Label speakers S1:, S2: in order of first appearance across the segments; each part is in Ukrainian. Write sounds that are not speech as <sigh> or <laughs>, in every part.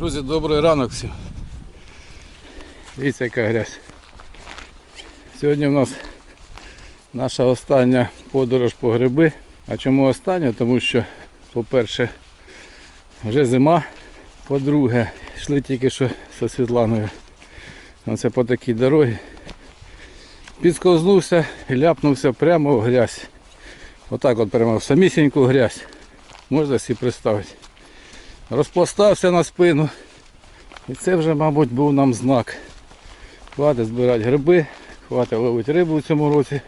S1: Друзі, добрий ранок всім. Дивіться, яка грязь. Сьогодні в нас наша остання подорож по гриби. А чому остання? Тому що, по-перше, вже зима. По-друге, йшли тільки що зі Світланою. Оце по такій дорогі. Підсковзнувся і ляпнувся прямо в грязь. Отак от прямо в самісіньку грязь. Можна собі представити. Розпластався на спину. І це вже, мабуть, був нам знак. Хватить збирати гриби, хватить ловити рибу в цьому році.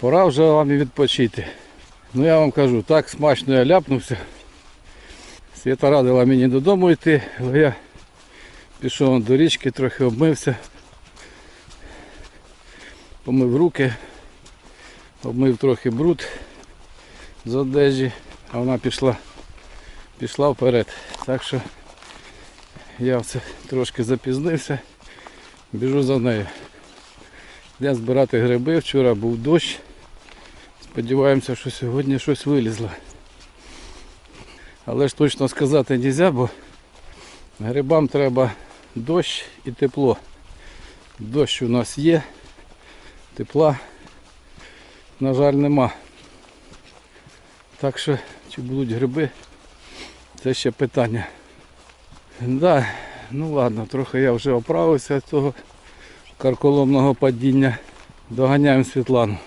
S1: Пора вже вам і відпочити. Ну я вам кажу, так смачно я ляпнувся. Свята радила мені додому йти, але я пішов до річки, трохи обмився. Помив руки, обмив трохи бруд з одежі, а вона пішла, пішла вперед. Так що я це трошки запізнився, біжу за нею. Йдемо збирати гриби, вчора був дощ. Сподіваємося, що сьогодні щось вилізло. Але ж точно сказати не можна, бо грибам треба дощ і тепло. Дощ у нас є, тепла, на жаль, нема. Так що, чи будуть гриби, це ще питання. Да, ну ладно, трохи я вже оправився від цього карколомного падіння. Доганяємо Світлану.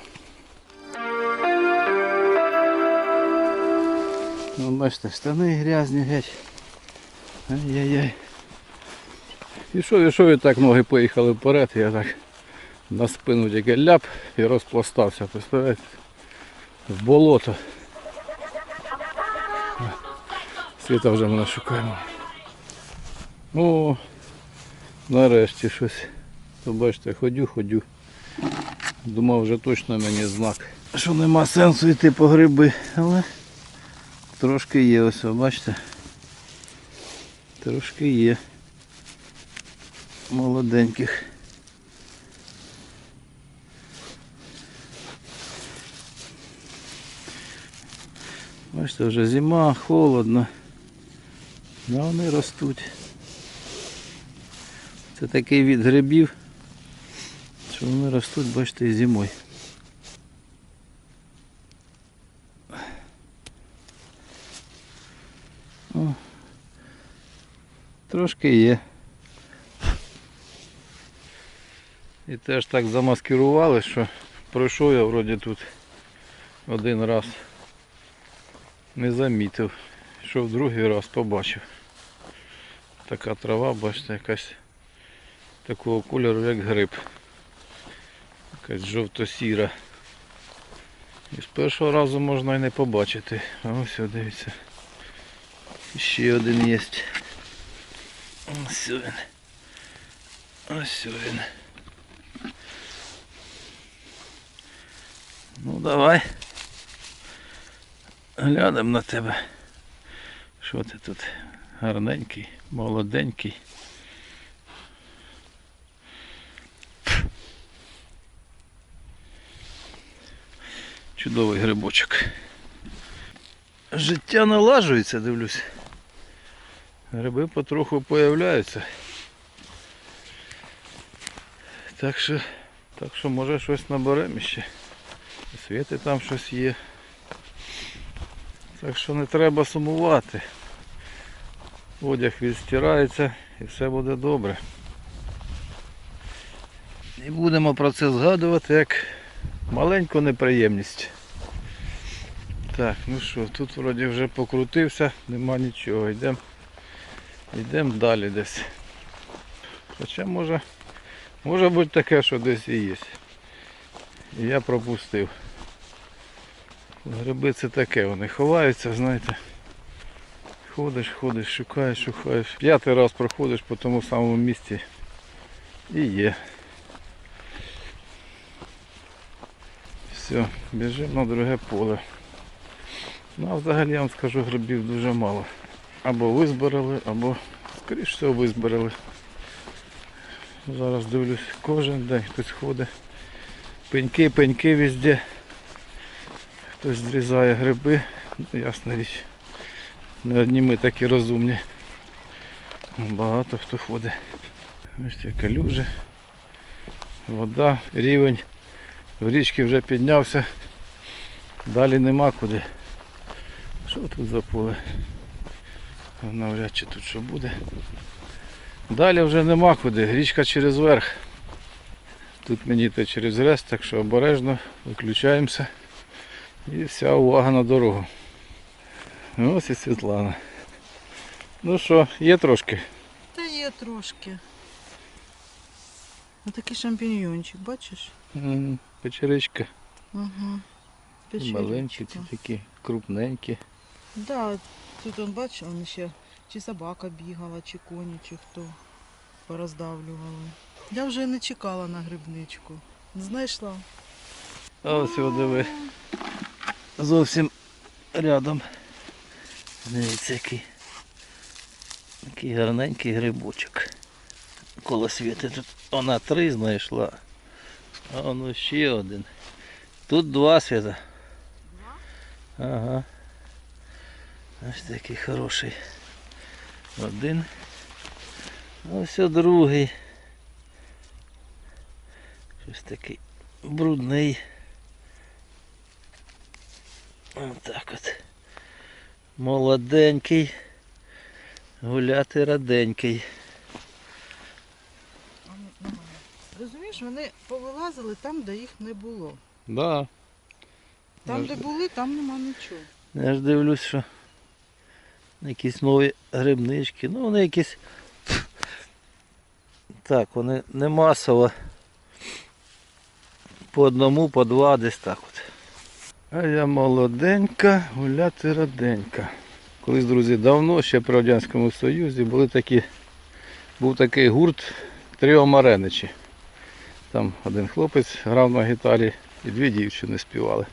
S1: Ну, бачите, штани грязні геть. Ай-яй-яй. Ішов, ішов і так ноги поїхали вперед, я так на спину тільки ляп і розпластався, представляєте? В болото. Світа вже мене шукає. О, нарешті щось. То бачите, ходю, ходю. Думав вже точно мені знак. Що нема сенсу йти по гриби, але трошки є ось, бачите. Трошки є. Молоденьких. Бачите, вже зима, холодно. А вони ростуть. Це такий від грибів, що вони ростуть, бачите, і зимою. Трошки є. І теж так замаскирували, що пройшов я вроді тут один раз. Не замітив. Йшов другий раз, побачив. Така трава, бачите, якась такого кольору, як гриб. Якась жовто-сіра. І з першого разу можна і не побачити. А ось дивіться. Ще один є. Ось він. Ось він. Ну давай. Глянемо на тебе. Що ти тут? Гарненький, молоденький. Чудовий грибочок. Життя налажується, дивлюсь. Гриби потроху появляються. Так що, так що може щось наберемо ще. Світи там щось є. Так що не треба сумувати. Одяг відстирається і все буде добре. І будемо про це згадувати як маленьку неприємність. Так, ну що, тут вроді вже покрутився, нема нічого. Йдемо йдем далі десь. Хоча може, може бути таке, що десь і є. І я пропустив. Гриби це таке, вони ховаються, знаєте. Ходиш, ходиш, шукаєш, шукаєш. П'ятий раз проходиш по тому самому місці і є. Все, біжимо на друге поле. Ну а взагалі я вам скажу, грибів дуже мало. Або визбирали, або, скоріш всього, визбирали. Зараз дивлюсь, кожен день хтось ходить. Пеньки, пеньки везде. Хтось зрізає гриби, ну, ясна річ. Не одні ми такі розумні. Багато хто ходить. Бачите, калюжі. Вода, рівень в річці вже піднявся. Далі нема куди. Що тут за поле? Навряд чи тут що буде. Далі вже нема куди. Річка через верх. Тут мені то через рез, так що обережно виключаємося. І вся увага на дорогу. Ось і Світлана. Ну що, є трошки?
S2: Та є трошки. Отакий шампіньйончик, бачиш?
S1: М, Печеричка.
S2: Ага.
S1: Маленькі, ці такі крупненькі.
S2: Да, тут он бачиш, он ще чи собака бігала, чи коні, чи хто пороздавлювали. Я вже не чекала на грибничку. Знайшла.
S1: А ось його диви. Зовсім рядом. Дивіться, який. Такий гарненький грибочок. Коло світи тут вона три знайшла. А воно ще один. Тут два світа. Ага. Ось такий хороший. Один. Ось другий. Щось такий брудний. Отак от. Молоденький. Гуляти раденький.
S2: Розумієш, вони повилазили там, де їх не було.
S1: Да.
S2: Там,
S1: Може-
S2: де були, там нема нічого.
S1: Я ж дивлюсь, що якісь нові грибнички. Ну вони якісь. Так, вони не масово. По одному, по два десь так. А я молоденька, гуляти раденька. Колись, друзі, давно, ще при Радянському Союзі, були такі, був такий гурт Тріо Мареничі. Там один хлопець грав на гітарі і дві дівчини співали.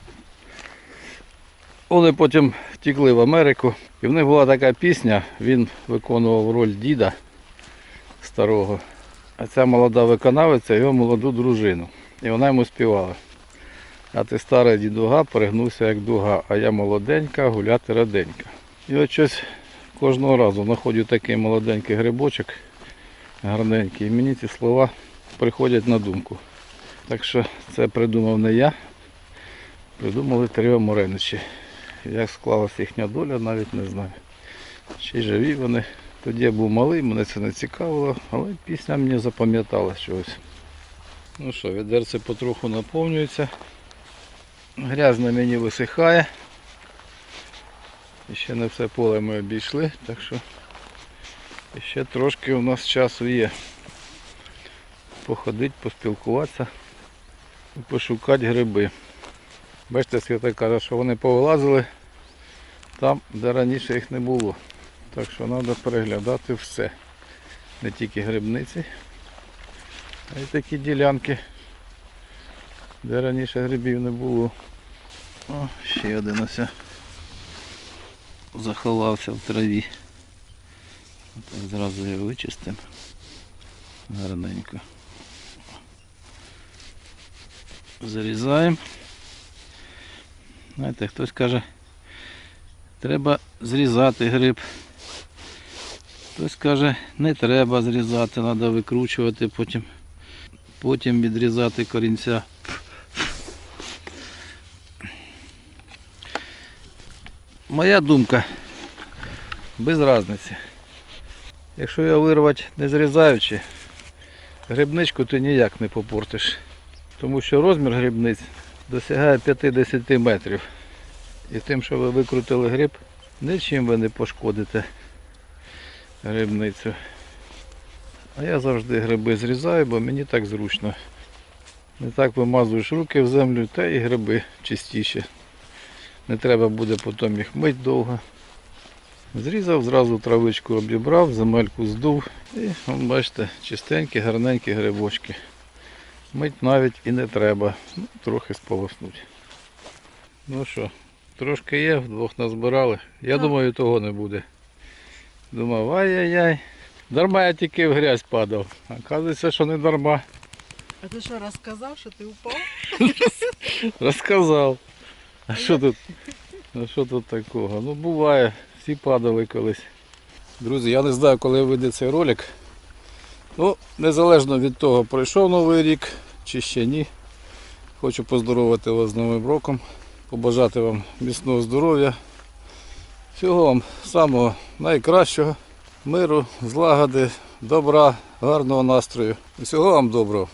S1: Вони потім втекли в Америку. І в них була така пісня, він виконував роль діда старого. А ця молода виконавиця його молоду дружину. І вона йому співала. А ти старий дідуга перегнувся як дуга, а я молоденька, гуляти раденька. І от щось кожного разу знаходжу такий молоденький грибочок, гарненький. І мені ці слова приходять на думку. Так що це придумав не я, придумали Тріо Мореничі. Як склалася їхня доля, навіть не знаю. Чи живі вони. Тоді я був малий, мене це не цікавило, але пісня мені запам'яталась чогось. Ну що, відерце потроху наповнюється. Грязь на мені висихає. І ще не все поле ми обійшли, так що ще трошки у нас часу є. Походити, поспілкуватися і пошукати гриби. Бачите, Свята каже, що вони повилазили там, де раніше їх не було. Так що треба переглядати все. Не тільки грибниці, а й такі ділянки, де раніше грибів не було. О, ще один ось заховався в траві. Так зразу його вичистимо. Гарненько. Зарізаємо. Знаєте, хтось каже, треба зрізати гриб. Хтось каже, не треба зрізати, треба викручувати, потім, потім відрізати корінця. Моя думка без різниці. Якщо його вирвати не зрізаючи, грибничку ти ніяк не попортиш. Тому що розмір грибниць досягає 50 метрів. І тим, що ви викрутили гриб, нічим ви не пошкодите грибницю. А я завжди гриби зрізаю, бо мені так зручно. Не так вимазуєш руки в землю, та і гриби чистіші. Не треба буде потім їх мити довго. Зрізав, зразу травичку обібрав, земельку здув. І бачите, чистенькі, гарненькі грибочки. Мить навіть і не треба. Ну, трохи сполоснуть. Ну що, трошки є, вдвох назбирали. Я
S2: Так.
S1: думаю, того не буде. Думав, ай-яй-яй. Дарма я тільки в грязь падав. Оказується, що не дарма.
S2: А ти що, розказав, що ти упав? <laughs>
S1: Розказав. А що тут? А що тут такого? Ну буває, всі падали колись. Друзі, я не знаю, коли вийде цей ролик. Ну, незалежно від того, пройшов новий рік чи ще ні. Хочу поздоровити вас з Новим роком, побажати вам міцного здоров'я. Всього вам самого найкращого, миру, злагоди, добра, гарного настрою. Всього вам доброго.